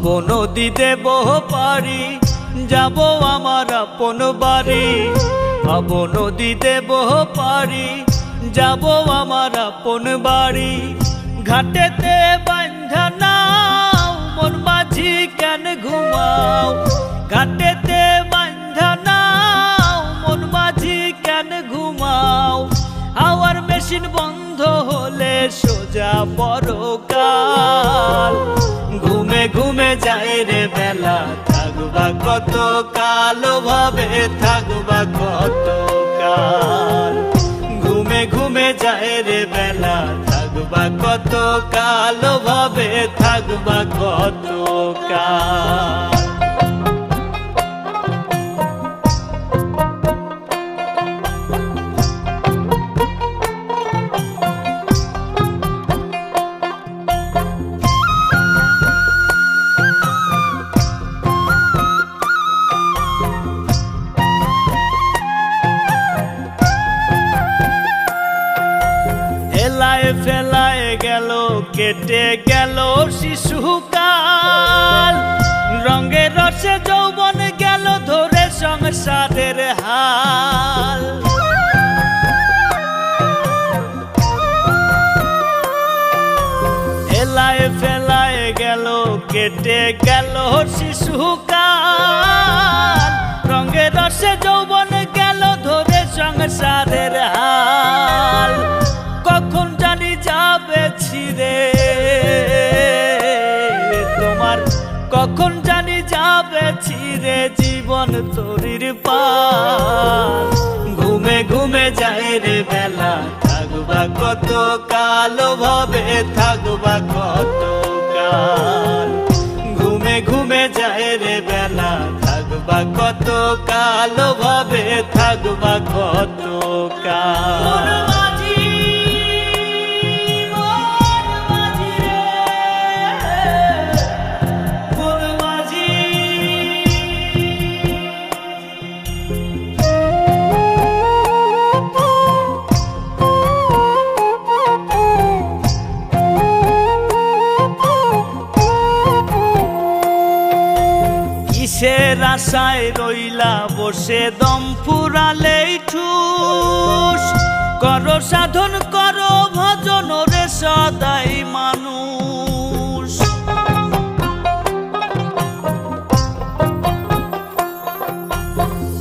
ভাব নদীতে বহ পারি যাব আমার আপন বাড়ি। ভাব নদীতে বহ পারি যাব আমার আপন বাড়ি। ঘাটেতে বান্ধা নাও, মন মাঝি কেন ঘুমাও? ঘাটেতে বান্ধা নাও, মন মাঝি কেন ঘুমাও? হাওয়ার মেশিন বন্ধ হলে সোজা পরকাল। ঘুমে ঘুমে যায় রে বেলা থাকবা কত কাল, ভাবে থাকবা কত কাল। ঘুমে ঘুমে যায় রে বেলা থাকবা কত কাল, ভাবে থাকবা কত কাল। এলায় ফেলায় গেল, কেটে গেল শিশুকাল। রঙে রসে যৌবন গেল ধরে সংসারের হাল। এলায় ফেলায় গেল, কেটে গেল শিশুকাল। রঙে রসে যৌবন গেল ধরে সংসারের কখন জানি যাবে ছিড়ে জীবন তরির পাল ঘুমে ঘুমে যায় রে বেলা, থাকবা কত কাল, ভাবে থাকবা কত কাল। ঘুমে ঘুমে যায় রে বেলা, থাকবা কত কাল, ভাবে থাকবা কত কাল। আশায় রইলা, বসে দম ফুরালেই ঠুস। করো সাধন, করো ভজন রে সদাই মানুষ।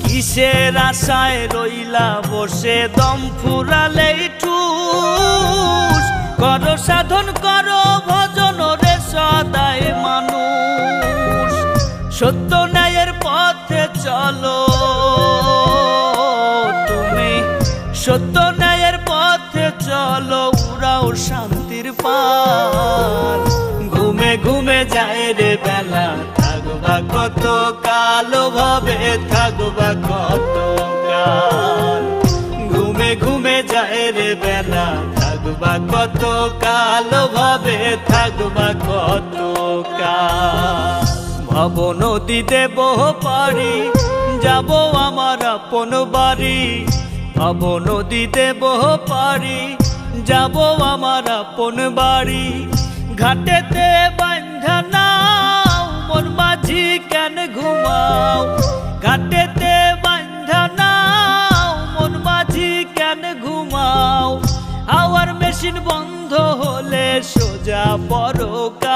কিসের আশায় রইলা, বসে দম ফুরালেই ঠুস। করো সাধন, করো ভজন রে সদাই মানুষ। সত্য ন্যায়ের পথে চলো। তুমি সত্য ন্যায়ের পথে চলো, উড়াও শান্তির পাল ঘুমে ঘুমে যায় রে বেলা, থাকবা কত কাল ভাবে থাকবা কত কাল ঘুমে ঘুমে যায় রে বেলা, থাকবা কত কাল ভাবে থাকবা কত কাল ভব নদীতে বহ পারি যাব আমার আপন বাড়ি। ভব নদীতে বহ পারি যাব আমার আপন বাড়ি। ঘাটেতে বান্ধা নাও, মন মাঝি কেন ঘুমাও? ঘাটেতে বান্ধা নাও, মন মাঝি কেন ঘুমাও? হাওয়ার মেশিন বন্ধ হলে সোজা পরকাল